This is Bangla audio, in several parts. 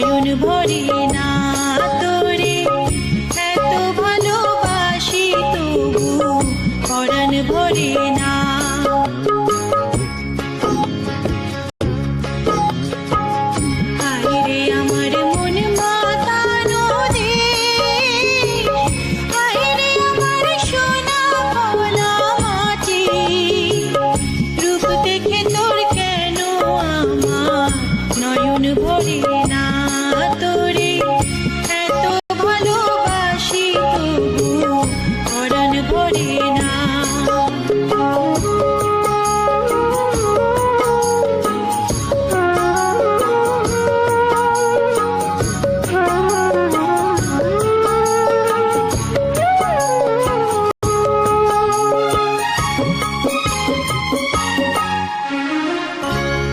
নয়ন ভরি না তোরে। এত ভালোবাসি তবু পরাণ ভরি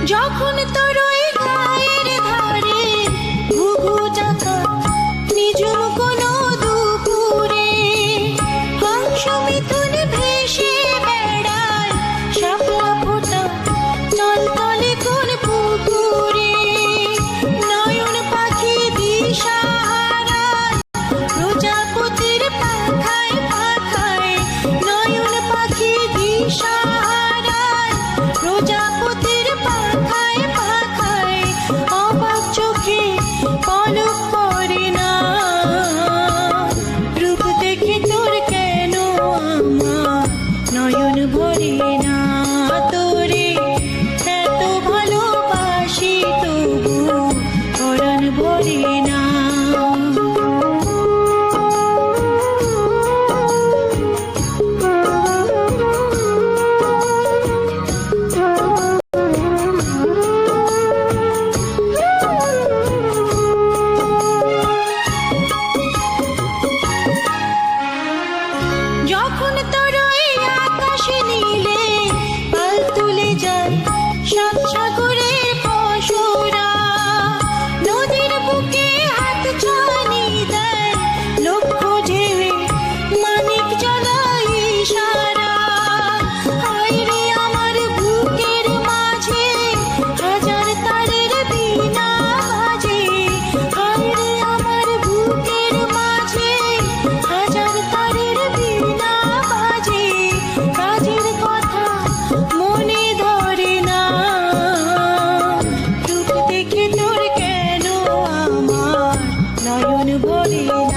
যখন তো 我的